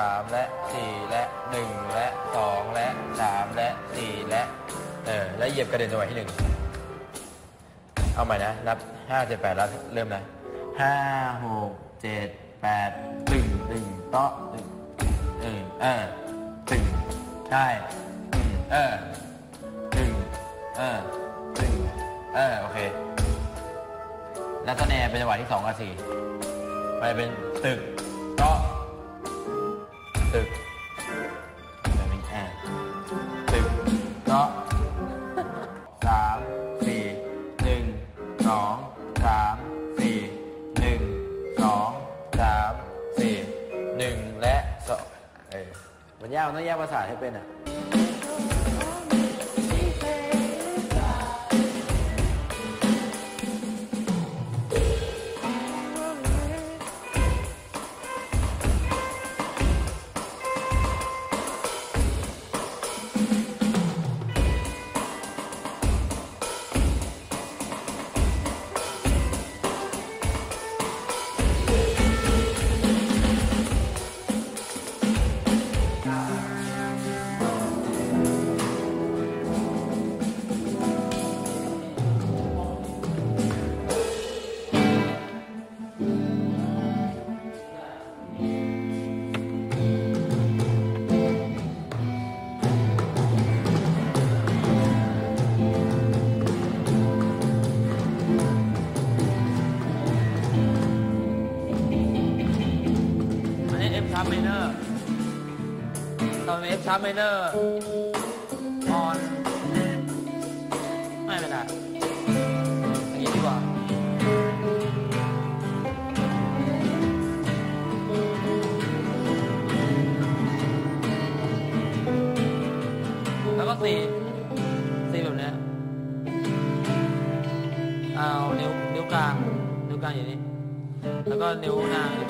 สามและสี่และหนึ่งและสองและสามและสี่และเออแล้วเหยียบกระเด็นจังหวะที่หนึ่งเอาใหม่นะนับห้าเจ็ดแปดแล้วเริ่มนะห้าหกเจ็ดแปดตึงตึงเตาะตึงเออเออตึงใช่ตึงเออตึงเออตึงเออโอเค แล้วตอนแนเป็นจังหวะที่สองกับสี่ไปเป็นตึกเตาะ ตึกแบบนี้อ่าตึกเนาะสามสี่หนึ่งสองสามสี่หนึ่งสองสามสี่หนึ่งและสองเออมันยากนต้องแยกภาษาให้เป็นอะ ตอน F sharp minor on ไม่เป็นไรอย่างนี้ดีกว่าแล้วก็ตีตีแบบนี้เอานิ้วนิ้วกลางนิ้วกลางอยู่นี่แล้วก็นิ้วนางอยู่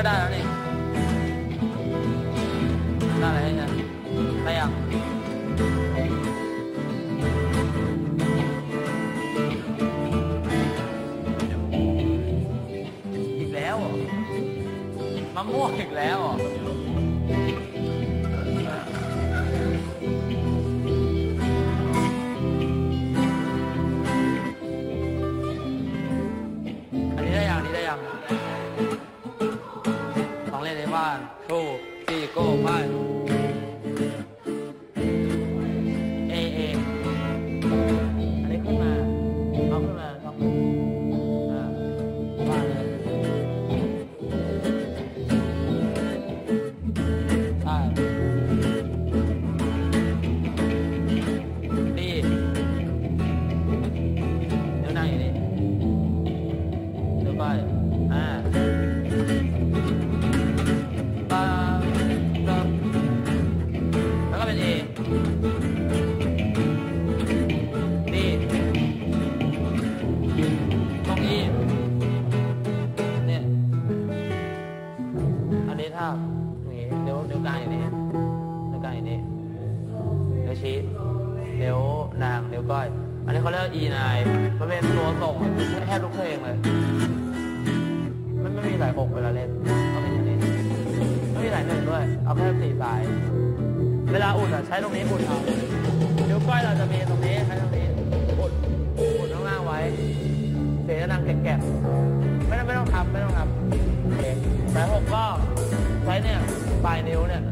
ก็ได้แล้วนี่ได้อะไรเนี่ยได้ยังอีกแล้วเหรอมะม่วงอีกแล้วเหรออันนี้ได้ยังอันนี้ได้ยัง นางเดี๋ยวก้อย อันนี้เขาเรียกว่า E นายมันเป็นตัวส่งแทบทุกเพลงเลย มันไม่มีสายหกเวลาเล่นเอาเป็นอย่างนี้ไม่มีสายหนึ่งด้วย เอาแค่สี่สาย เวลาอุดอะใช้ตรงนี้อุดเอานิ้วก้อยเราจะมีตรงนี้ใช้ตรงนี้อุดอุดข้างล่างไว้ เสียงจะดังแกะไม่ต้องไม่ต้องทำไม่ต้องทำสายหกก็ใช้เนี่ยปลายนิ้วเนี่ย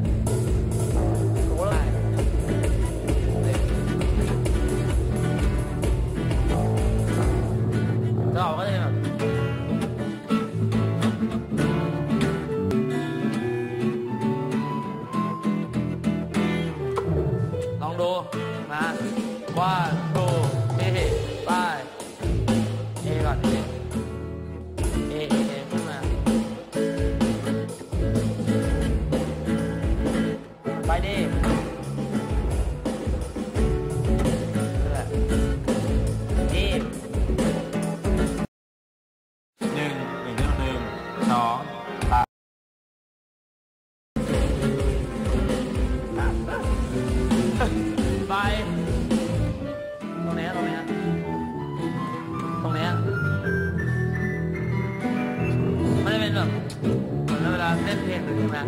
บาดีนี่หนึ่งหนึ่งหนึ่งสองสามไปตรงไหนตรงไหนตรงไหนไม่ได้เป็นแบบเวลาเล่นเพลงหรือใช่ไหม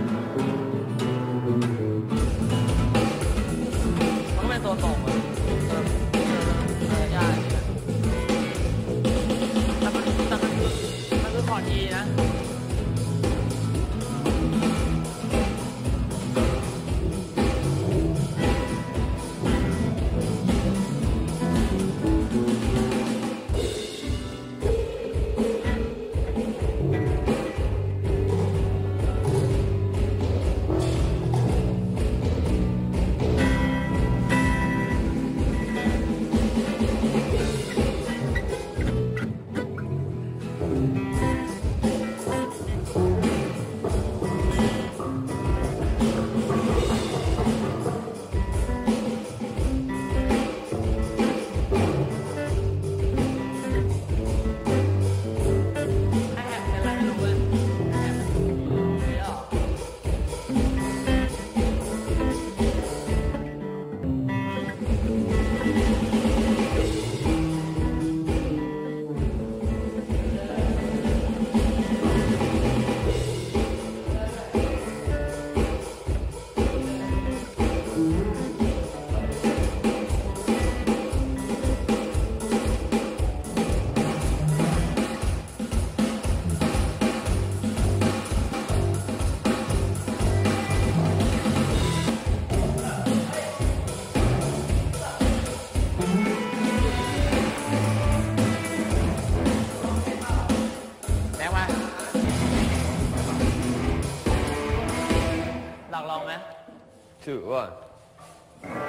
two, one,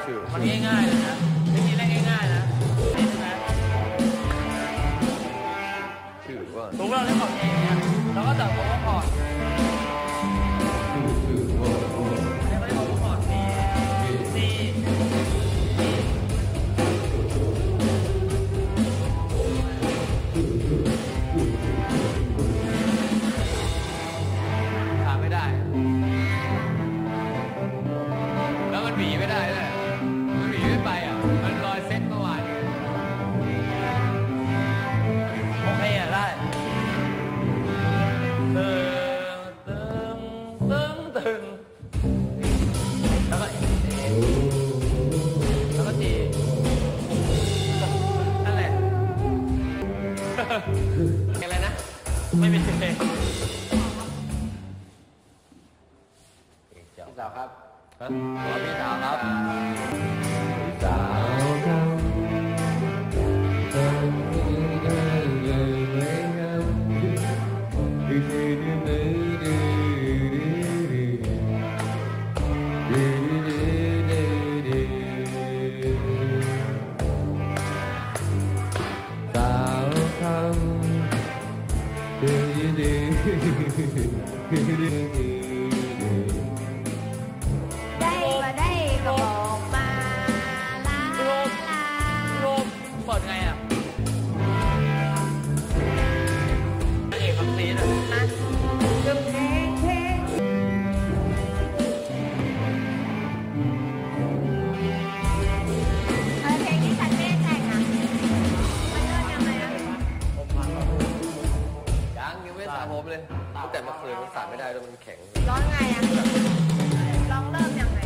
two. 国民党老 สาดไม่ได้ด้วมันแข็ง ร้องไงอะร้องเริ่มยังไง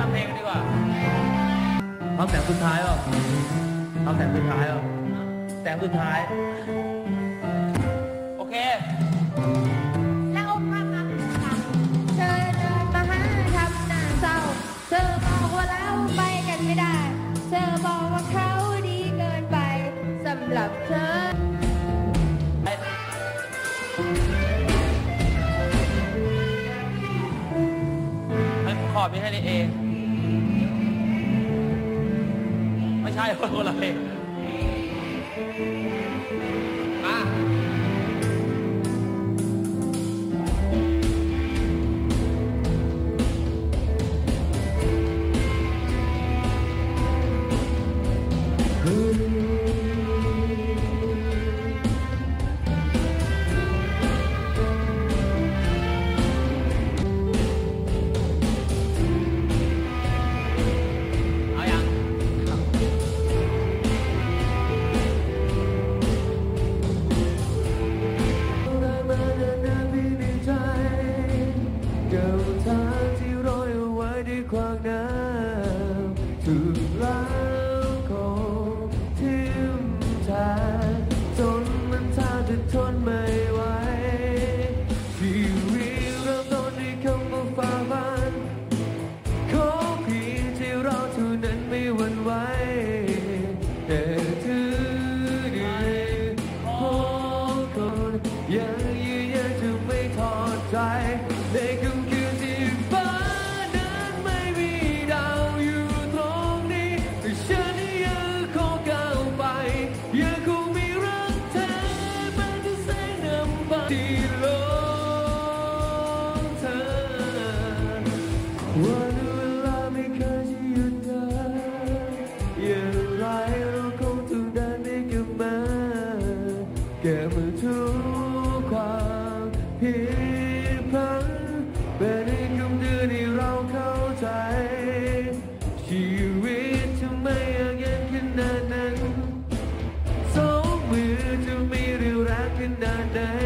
ทำเพลงดีกว่าทำแสงสุดท้ายหรอทำแสงสุดท้ายหรอแสงสุดท้าย โอเคแล้วองค์มาถึงเธอเดินมาหาทำหน้าเศร้า เธอบอกว่าเราไปกันไม่ได้ เธอบอกว่าเขาดีเกินไปสำหรับเธอขอบีแค่นี้เอง 太好了。thôn mây day.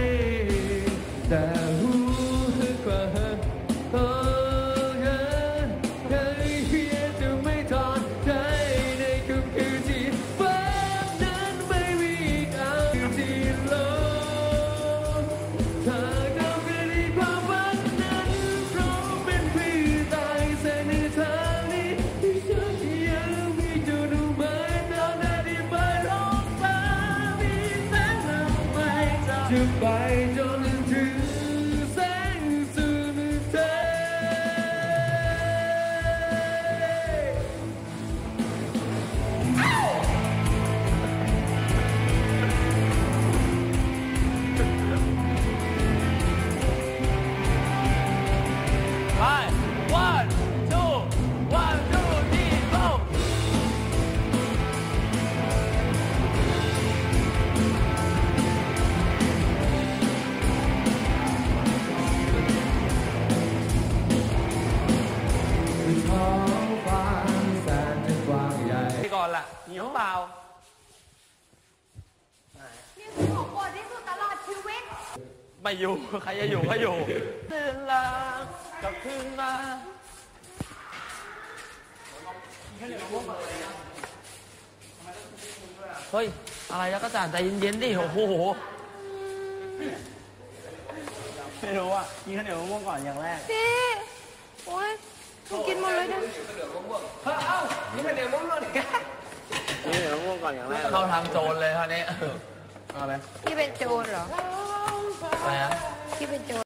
to buy อยู่ ใครจะอยู่ก็อยู่ตื่นละกลับคืนมาเฮ้ย อะไรแล้วก็จานใจเย็นๆดิโอ้โหไม่รู้อะกินข้าวเหนียวมะม่วงก่อนอย่างแรกพี่ โอ้ยผมกินหมดเลยนะเฮ้ยเอ้ากินข้าวเหนียวมะม่วงดิกินข้าวเหนียวมะม่วงก่อนอย่างแรกเข้าทางโจรเลยคราวนี้เอาไปพี่เป็นโจรเหรอ plan. Keep it going.